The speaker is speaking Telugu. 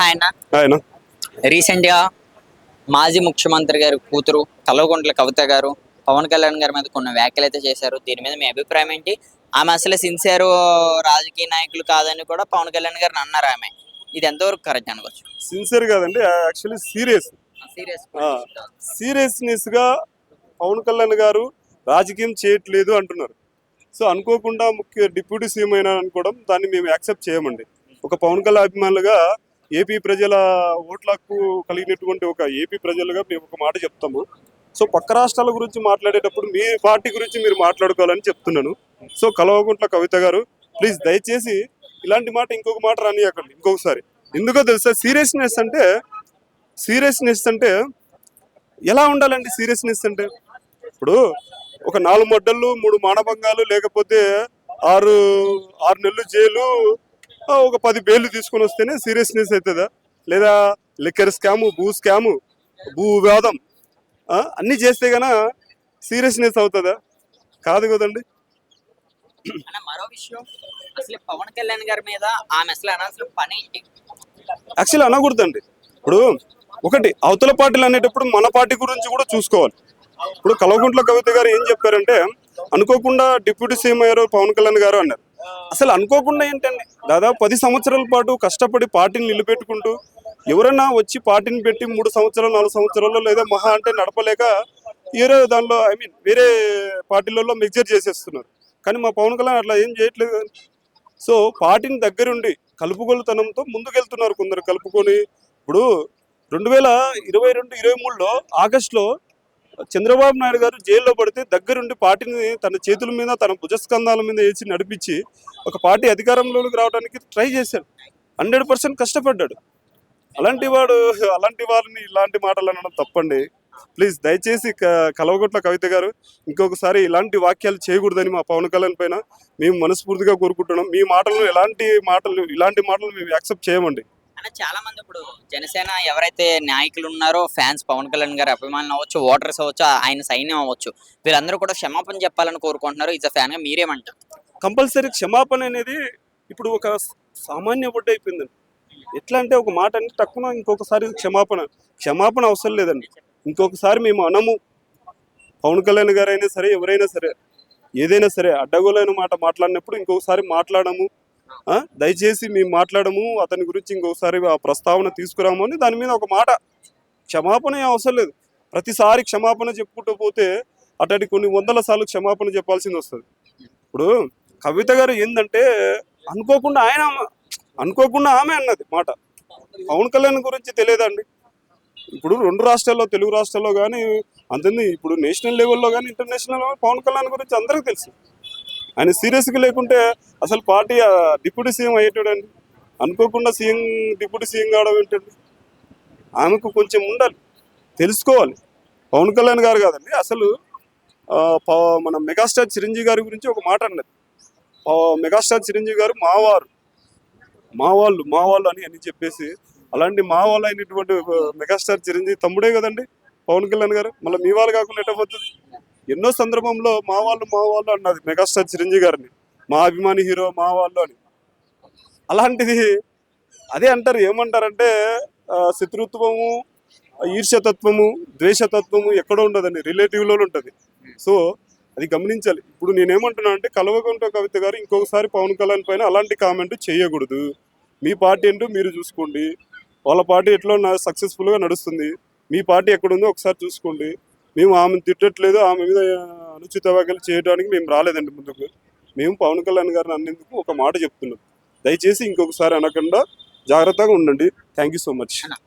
ఆయన రీసెంట్గా మాజీ ముఖ్యమంత్రి గారి కూతురు కల్వకుంట్ల కవిత గారు పవన్ కళ్యాణ్ గారి మీద కొన్ని వ్యాఖ్యలు అయితే చేశారు. దీని మీద మీ అభిప్రాయం ఏంటి? ఆమె అసలు సిన్సియర్ రాజకీయ నాయకులు కాదని కూడా పవన్ కళ్యాణ్ గారిని అన్నారు ఆమె. ఇది ఎంతవరకు కరెక్ట్ అనుకోవచ్చు? సిన్సియర్ కాదండి యాక్చువల్లీ సీరియస్ సీరియస్ సీరియస్నెస్గా పవన్ కళ్యాణ్ గారు రాజకీయం చేయట్లేదు అంటున్నారు. సో అనుకోకుండా ముఖ్య డిప్యూటీ సీఎం అయినా అనుకోవడం దాన్ని మేము యాక్సెప్ట్ చేయమండి. ఒక పవన్ కళ్యాణ్ అభిమానులుగా ఏపీ ప్రజల ఓట్లకు కలిగినటువంటి ఒక ఏపీ ప్రజలుగా మేము ఒక మాట చెప్తాము. సో పక్క రాష్ట్రాల గురించి మాట్లాడేటప్పుడు మీ పార్టీ గురించి మీరు మాట్లాడుకోవాలని చెప్తున్నాను. సో కలవకుంట్ల కవిత గారు ప్లీజ్ దయచేసి ఇలాంటి మాట ఇంకొక మాట రానియకండి. ఇంకొకసారి. ఎందుకో తెలుసా? సీరియస్నెస్ అంటే సీరియస్నెస్ అంటే ఎలా ఉండాలండి సీరియస్నెస్ అంటే? ఇప్పుడు ఒక నాలుగు మొడ్డళ్ళు మూడు మానభంగాలు లేకపోతే ఆరు ఆరు నెలలు జైలు ఒక పది బేలు తీసుకొని వస్తేనే సీరియస్నెస్ అవుతుందా? లేదా లిక్కర్ స్కాము భూ స్కాము భూ వివాదం అన్నీ చేస్తే గన సీరియస్నెస్ అవుతుందా? కాదు కదండి. మరో విషయం. అసలు పవన్ కళ్యాణ్ గారి మీద ఆమె అసలు అనాల్సిన పని యాక్చువల్లీ అనకూడదండి. ఇప్పుడు ఒకటి అవతల పార్టీలు అనేటప్పుడు మన పార్టీ గురించి కూడా చూసుకోవాలి. ఇప్పుడు కల్వకుంట్ల కవిత గారు ఏం చెప్పారంటే అనుకోకుండా డిప్యూటీ సీఎం అయ్యారు పవన్ కళ్యాణ్ గారు అన్నారు. అసలు అనుకోకుండా ఏంటండి? దాదాపు పది సంవత్సరాల పాటు కష్టపడి పార్టీని నిలబెట్టుకుంటూ ఎవరైనా వచ్చి పార్టీని పెట్టి మూడు సంవత్సరాలు నాలుగు సంవత్సరాల్లో లేదా మహా అంటే నడపలేక వేరే దానిలో ఐ మీన్ వేరే పార్టీలలో మిక్చర్ చేసేస్తున్నారు. కానీ మా పవన్ కళ్యాణ్ అట్లా ఏం చేయట్లేదు సో పార్టీని దగ్గరుండి కలుపుగోలుతనంతో ముందుకెళ్తున్నారు కొందరు కలుపుకొని. ఇప్పుడు రెండు వేల ఇరవై రెండు ఇరవై మూడులో ఆగస్టులో చంద్రబాబు నాయుడు గారు జైల్లో పడితే దగ్గరుండి పార్టీని తన చేతుల మీద తన భుజస్కంధాల మీద వేసి నడిపించి ఒక పార్టీ అధికారంలోకి రావడానికి ట్రై చేశాడు. హండ్రెడ్ పర్సెంట్ కష్టపడ్డాడు. అలాంటి వాడు అలాంటి వాళ్ళని ఇలాంటి మాటలు అనడం తప్పండి. ప్లీజ్ దయచేసి క- కలవగొట్ల కవిత గారు ఇంకొకసారి ఇలాంటి వాక్యాలు చేయకూడదని మా పవన్ కళ్యాణ్ పైన మేము మనస్ఫూర్తిగా కోరుకుంటున్నాం. మీ మాటలను ఎలాంటి మాటలు ఇలాంటి మాటలు మేము యాక్సెప్ట్ చేయమండి. అన్న చాలా మంది ఇప్పుడు జనసేన ఎవరైతే నాయకులు ఉన్నారో ఫ్యాన్స్ పవన్ కళ్యాణ్ గారి అభిమానులు అవ్వచ్చు ఓటర్స్ అవ్వచ్చు ఆయన సైన్యం అవ్వచ్చు వీళ్ళందరూ కూడా క్షమాపణ చెప్పాలని కోరుకుంటున్నారు. ఇజ్ ఫ్యాన్గా మీరేమంటారు కంపల్సరీ క్షమాపణ అనేది ఇప్పుడు ఒక సామాన్య బొడ్డు అయిపోయిందండి ఎట్లా అంటే ఒక మాట అంటే తక్కువ ఇంకొకసారి క్షమాపణ. క్షమాపణ అవసరం లేదండి. ఇంకొకసారి మేము అనము. పవన్ కళ్యాణ్ గారైనా సరే ఎవరైనా సరే ఏదైనా సరే అడ్డగోలైన మాట మాట్లాడినప్పుడు ఇంకొకసారి మాట్లాడము. దయచేసి మేము మాట్లాడము అతని గురించి ఇంకొకసారి ఆ ప్రస్తావన తీసుకురాము అని దాని మీద ఒక మాట క్షమాపణ అవసరం లేదు. ప్రతిసారి క్షమాపణ చెప్పుకుంటూ పోతే అతడి కొన్ని వందల సార్లు క్షమాపణ చెప్పాల్సింది వస్తుంది. ఇప్పుడు కవిత గారు ఏంటంటే అనుకోకుండా ఆయన అనుకోకుండా ఆమె అన్నది మాట. పవన్ కళ్యాణ్ గురించి తెలియదండి. ఇప్పుడు రెండు రాష్ట్రాల్లో తెలుగు రాష్ట్రాల్లో కానీ అంతే ఇప్పుడు నేషనల్ లెవెల్లో కానీ ఇంటర్నేషనల్ పవన్ కళ్యాణ్ గురించి అందరికీ తెలుసు. ఆయన సీరియస్గా లేకుంటే అసలు పార్టీ డిప్యూటీ సీఎం అయ్యేటాడండి. అనుకోకుండా సీఎం డిప్యూటీ సీఎం కావడం ఏంటండి? ఆమెకు కొంచెం ఉండాలి. తెలుసుకోవాలి. పవన్ కళ్యాణ్ గారు కాదండి అసలు మన మెగాస్టార్ చిరంజీవి గారి గురించి ఒక మాట అన్నది. మెగాస్టార్ చిరంజీవి గారు మావారు. మా వాళ్ళు మా వాళ్ళు అని అని చెప్పేసి అలాంటి మా వాళ్ళు అయినటువంటి మెగాస్టార్ చిరంజీవి తమ్ముడే కదండి పవన్ కళ్యాణ్ గారు. మళ్ళీ మీ వాళ్ళు కాకుండా ఎట్టబోతుంది ఎన్నో సందర్భంలో మా వాళ్ళు మా వాళ్ళు అన్నది. మెగాస్టార్ చిరంజీవి గారిని. మా అభిమాని హీరో మా వాళ్ళు అని. అలాంటిది అదే అంటారు. ఏమంటారంటే శత్రుత్వము ఈర్ష్యతత్వము ద్వేషతత్వము ఎక్కడో ఉండదండి రిలేటివ్లో ఉంటుంది. సో అది గమనించాలి. ఇప్పుడు నేనేమంటున్నా అంటే కలవకుంట కవిత గారు ఇంకొకసారి పవన్ కళ్యాణ్ పైన అలాంటి కామెంట్ చేయకూడదు. మీ పార్టీ ఏంటో మీరు చూసుకోండి. వాళ్ళ పార్టీ ఎట్లా సక్సెస్ఫుల్గా నడుస్తుంది. మీ పార్టీ ఎక్కడుందో ఒకసారి చూసుకోండి. మేము ఆమెను తిట్టట్లేదు ఆమె మీద అనుచిత వ్యాఖ్యలు చేయడానికి మేము రాలేదండి ముందుకు. మేము పవన్ కళ్యాణ్ గారిని అన్నందుకు ఒక మాట చెప్తున్నాం. దయచేసి ఇంకొకసారి అనకుండా జాగ్రత్తగా ఉండండి. Thank you so much